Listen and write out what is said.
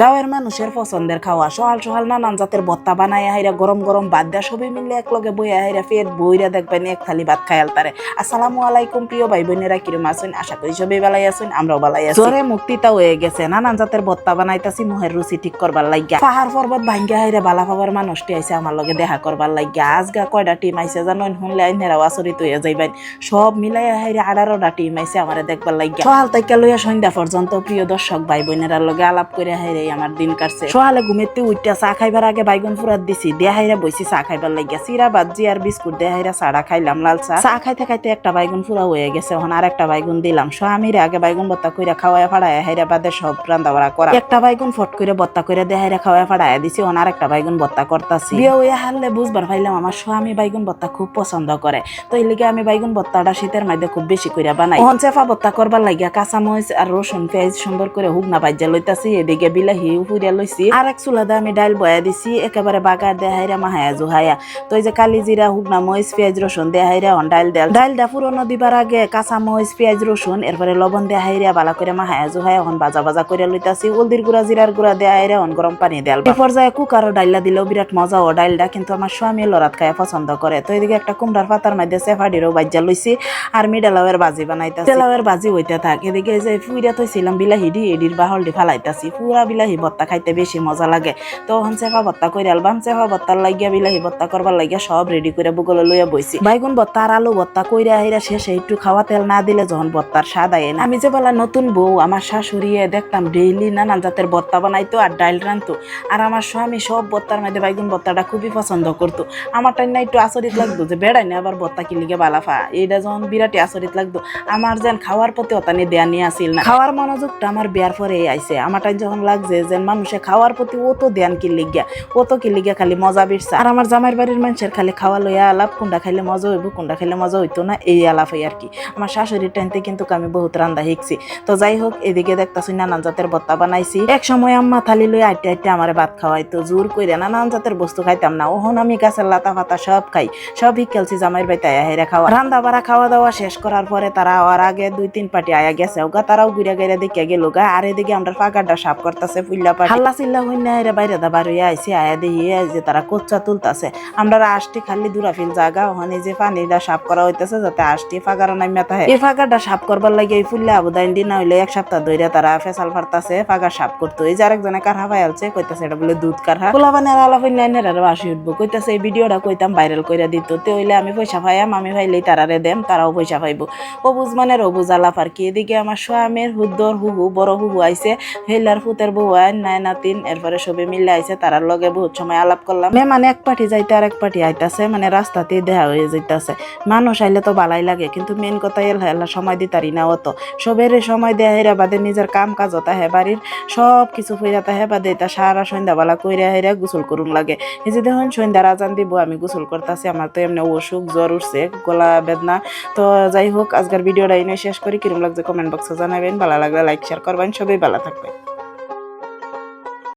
গাঁয়ের মানুষের পছন্দের খাওয়া, সহাল সহাল নানান জাতের বত্তা বানায় হাইরা গরম গরম বাদ দেয়া সবাই মিলে এক লগে বইয়া হাইরা ফের বইরা দেখবেন এক থালি ভাত খায়াল তারে আসসালামু আলাইকুম প্রিয় ভাই বোনেরা কিরম আছেন? আশা করি সবাই বালাই আছেন, আমরাও বালাই আছি। জোরে মুক্তিটা হয়ে গেছে, নানান জাতের বত্তা বানাইতাছি মুহের রুচি ঠিক করবার লাগিয়া পাহাড় পর্বত ভাঙ্গা হাইরা বালা পাবার মানুষটি আইছে আমার লগে দেখা করবার লাগিয়া আজগা কয়টা টিম আইছে জানো, শুনলে আইনেরাও আচরিত হয়ে যাইবেন। সব মিলাইয়া হাইরা আঠারোটা টিম আইছে আমার দেখবার লাগিয়া সহাল তাইকা লইয়া সন্ধ্যা পর্যন্ত প্রিয় দর্শক ভাই বোনেরা লগে আলাপ করে হাইরে আমার দিন কাটছে। সকালে ঘুমেতে উঠটা চা খাইবার আগে বাইগুন ফুরাত দিছি। দেহাইরা বইছি চা খাইবার লাগিয়া। চিরা, বাজি আর বিস্কুট দেহাইরা চাড়া খাইলাম, লাল চা। চা খাইতে খাইতে একটা বাইগুন ফুরা হয়ে গেছে। এখন আর একটা বাইগুন দিলাম। স্বামীর আগে বাইগুন বত্তা কইরা খাওয়ায় ফাড়ায় হাইরা বাদে সব রান্না বাড়া করা। একটা বাইগুন ফট করে বত্তা করে দেহাইরা খাওয়ায় ফাড়ায় দিছি। আর একটা বাইগুন বত্তা করতাছি। বিয়ে হইয়া হারলে বুঝবার পাইলাম আমার স্বামী বাইগুন বত্তা খুব পছন্দ করে। তো এই লিগে আমি বাইগুন বত্তাটা শীতের মধ্যে খুব বেশি কইরা বানাই। এখন চেফা বত্তা করবার লাগিয়া কাঁচা মরিচ আর রসুন পেঁয়াজ সুন্দর করে হুগনা ভাজ্যা লইতাছি। এদিকে বিলাহি উফুরিয়া লইছি। আর এক চুলাদা আমি ডাইল বয়া দিছি, একেবারে বাগার দেহাইরা মাহায়া জুহায়া। তো যে কালি জিরা হুগনা মরিচ, পেঁয়াজ, রসুন দেহাইরা হন ডাইল দেল ডাইলটা পুরনো দিবার আগে কাঁচা মরিচ, পেঁয়াজ, রসুন, এরপরে লবণ দেহাইরা বালা করে মাহায়া জুহায়া হন বাজা বাজা করে লইতাছি। হলদির গুড়া, জিরার গুড়া দেহাইরা হন গরম পানি দেল এই পর্যায়ে কুকারও ডাইলা দিলেও বিরাট মজা ও ডাইলটা কিন্তু আমার স্বামী লড়াত খায় পছন্দ করে। তো এদিকে একটা কুমড়ার পাতার মধ্যে সেফাডিরও বাজ্যা লইছি আর মিডালাওয়ের বাজি বানাইতাছি। তেলাওয়ের বাজি হইতে থাক, এদিকে যে ফুইরা থইছিলাম বিলাহি ডি, এডির বাহলডি ফালাইতাছি। পুরা বিলাহি ভত্তা খাইতে বেশি মজা লাগে। তো হন চেফা ভত্তা করে আলবাম চেফা ভত্তার লাগিয়া বিলাহি ভত্তা করবার লাগিয়া সব রেডি করে বুগলে লইয়া বইছি। বাইগুন ভত্তা আর আলু ভত্তা কইরা আইরা শেষে একটু খাওয়া তেল না দিলে যখন ভত্তার স্বাদ আয় না। আমি যে বলা নতুন বউ, আমার শাশুড়িয়ে দেখতাম ডেইলি নানান জাতের ভত্তা বানাইতো আর ডাইল রানতো আর আমার স্বামী সব ভত্তার মধ্যে বাইগুন ভত্তাটা খুবই পছন্দ করতো। আমার টাইম না একটু আচরিত লাগতো যে বেড়াই না আবার ভত্তা কি লিগে বালাফা এইটা যখন বিরাটই আচরিত লাগতো। আমার যেন খাওয়ার প্রতি অতানি দেয়া নিয়ে আসিল না। খাওয়ার মনোযোগটা আমার বিয়ার পরে আইছে। আমার টাইম যখন লাগছে যে মানুষে খাওয়ার প্রতি ও তো দেন কি লিগিয়া? ও তো কি লিগিয়া খালি মজা বিরছে? আর আমার জামাইয়ের বাড়ির মানুষের খালি খাওয়া লইয়া আলাপ কোনটা খাইলে মজা হইব কোনটা খাইলে মজা হইতো না, এই আলাপই আর কি। আমার শাশুড়ির টাইমতে কিন্তু আমি বহুত রান্দা শিখছি। তো যাই হোক, এদিকে দেখতাছি নানান জাতের ভত্তা বানাইছি। এক সময় আম্মা থালি লই আইটে আইটে আমার ভাত খাওয়াইতো, জোর কইরা নানান জাতের বস্তু খাইতাম না। ওহন আমি গাছের লাতা ফাতা সব খাই সব খেলছি জামাইয়ের বাড়িতে আয়া হেরা খাওয়া। রান্দা বাড়া খাওয়া দাওয়া শেষ করার পরে তারা আর আগে দুই তিন পাটি আয়া গেছে। ওগা তারাও ঘুরে গেলে দেখিয়া গেল গা। আর এদিকে আমরা ফাঁকাটা সাফ করতেছে ফুল্লা হাল্লা চিল্লা হইনা এরা বাইরে দা বার হইয়া আইসি আয়া দেখি যে তারা কোচ্চা তুলতাছে। আমরা আষ্টি খালি দূরাফিল জায়গা ওখানে যে পানিটা সাফ করা হইতেছে যাতে আষ্টি ফাঁকার নামিয়া থাকে। এই ফাঁকাটা সাফ করবার লাগে এই ফুল্লা আবুদাইন দিন হইলে এক সপ্তাহ ধরে তারা ফেসাল ফারতাছে ফাঁকা সাফ করতো এই যে আরেকজনে কারহা কইতাছে এটা বলে দুধ কারহা। পোলা বানের আলাপ হইনাইনের আর বাসি উঠবো। কইতাছে এই ভিডিওটা কইতাম ভাইরাল কইরা দিত। তে হইলে আমি পয়সা পাইয়াম আমি ভাইলেই তারারে দেম তারাও পয়সা পাইবো অবুজ মানের অবুজ আলাপ আর কি। এদিকে আমার স্বামীর হুদ্দর হুহু বড় হুহু আইছে হেলার ফুতের বউ আইন নাই নাতিন এরপরে সবে মিলে আইছে তারার লগে বহুত সময় আলাপ করলাম। মানে এক পার্টি যাইতে আর এক পার্টি আইতাছে মানে রাস্তাতেই দেখা হয়ে যাইতাছে। মানুষ আইলে তো বালাই লাগে, কিন্তু মেন কথা এল হেলা সময় দিতারি না অত। সবের সময় দেয়া হেরা বাদে নিজের কাম কাজ হতা হে, বাড়ির সব কিছু হইয়া হে, বাদে এটা সারা সন্ধ্যাবেলা কইরা হেরা গোসল করুন লাগে। এই যে দেখুন, সন্ধ্যার আজান দিব, আমি গোসল করতেছি, আমার তো এমনি অসুখ, জ্বর উঠছে, গলা বেদনা। তো যাই হোক, আজকের ভিডিওটা এনে শেষ করি। কিরম লাগছে কমেন্ট বক্সে জানাবেন, ভালো লাগলে লাইক শেয়ার করবেন, সবাই ভালো থাকবেন।